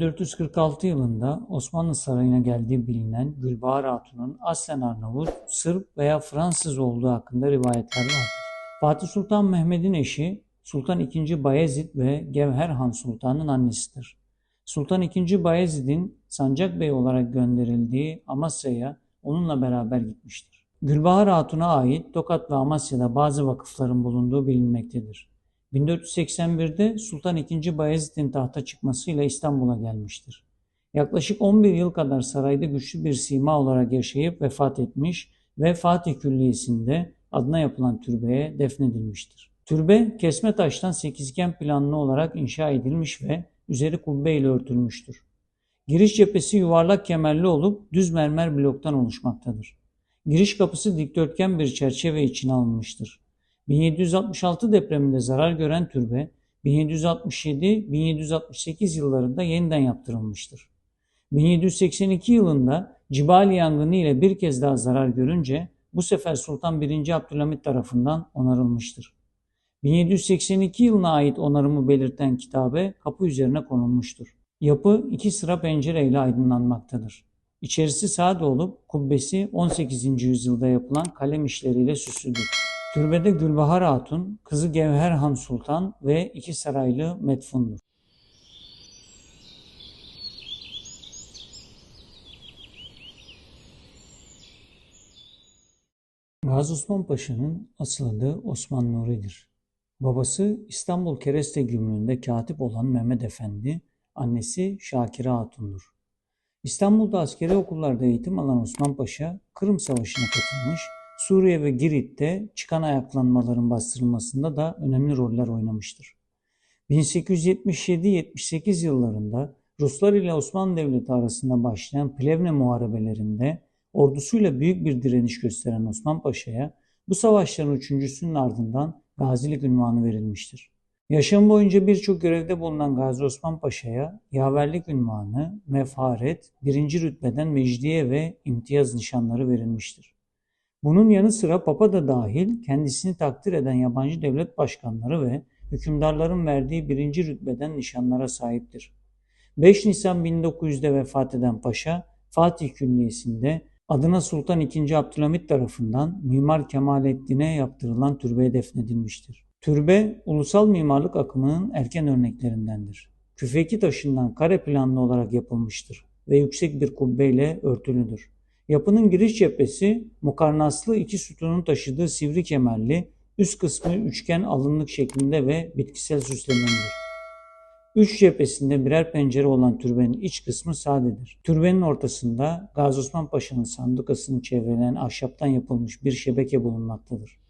1446 yılında Osmanlı sarayına geldiği bilinen Gülbahar Hatun'un aslen Arnavut, Sırp veya Fransız olduğu hakkında rivayetler vardır. Fatih Sultan Mehmed'in eşi Sultan II. Bayezid ve Gevher Han Sultan'ın annesidir. Sultan II. Bayezid'in Sancak Bey olarak gönderildiği Amasya'ya onunla beraber gitmiştir. Gülbahar Hatun'a ait Tokat ve Amasya'da bazı vakıfların bulunduğu bilinmektedir. 1481'de Sultan II. Bayezid'in tahta çıkmasıyla İstanbul'a gelmiştir. Yaklaşık 11 yıl kadar sarayda güçlü bir sima olarak yaşayıp vefat etmiş ve Fatih Külliyesi'nde adına yapılan türbeye defnedilmiştir. Türbe kesme taştan sekizgen planlı olarak inşa edilmiş ve üzeri kubbe ile örtülmüştür. Giriş cephesi yuvarlak kemerli olup düz mermer bloktan oluşmaktadır. Giriş kapısı dikdörtgen bir çerçeve içine alınmıştır. 1766 depreminde zarar gören türbe 1767-1768 yıllarında yeniden yaptırılmıştır. 1782 yılında Cibali yangını ile bir kez daha zarar görünce bu sefer Sultan 1. Abdülhamit tarafından onarılmıştır. 1782 yılına ait onarımı belirten kitabe kapı üzerine konulmuştur. Yapı iki sıra pencere ile aydınlanmaktadır. İçerisi sade olup kubbesi 18. yüzyılda yapılan kalem işleriyle süslüdür. Türbede Gülbahar Hatun, kızı Gevher Han Sultan ve iki saraylı metfundur. Gazi Osman Paşa'nın asıl adı Osman Nuri'dir. Babası İstanbul Kereste Gümrüğü'nde katip olan Mehmet Efendi, annesi Şakire Hatun'dur. İstanbul'da askeri okullarda eğitim alan Osman Paşa, Kırım Savaşı'na katılmış, Suriye ve Girit'te çıkan ayaklanmaların bastırılmasında da önemli roller oynamıştır. 1877-78 yıllarında Ruslar ile Osmanlı Devleti arasında başlayan Plevne muharebelerinde ordusuyla büyük bir direniş gösteren Osman Paşa'ya bu savaşların üçüncüsünün ardından gazilik ünvanı verilmiştir. Yaşam boyunca birçok görevde bulunan Gazi Osman Paşa'ya yaverlik ünvanı, mefaret, birinci rütbeden mecdiye ve imtiyaz nişanları verilmiştir. Bunun yanı sıra Papa da dahil kendisini takdir eden yabancı devlet başkanları ve hükümdarların verdiği birinci rütbeden nişanlara sahiptir. 5 Nisan 1900'de vefat eden Paşa, Fatih Külliyesi'nde adına Sultan II. Abdülhamit tarafından Mimar Kemalettin'e yaptırılan türbeye defnedilmiştir. Türbe, ulusal mimarlık akımının erken örneklerindendir. Küfeki taşından kare planlı olarak yapılmıştır ve yüksek bir kubbeyle örtülüdür. Yapının giriş cephesi mukarnaslı iki sütunun taşıdığı sivri kemerli, üst kısmı üçgen alınlık şeklinde ve bitkisel süslemelidir. Üç cephesinde birer pencere olan türbenin iç kısmı sadedir. Türbenin ortasında Gazi Osman Paşa'nın sandukasını çevreleyen ahşaptan yapılmış bir şebeke bulunmaktadır.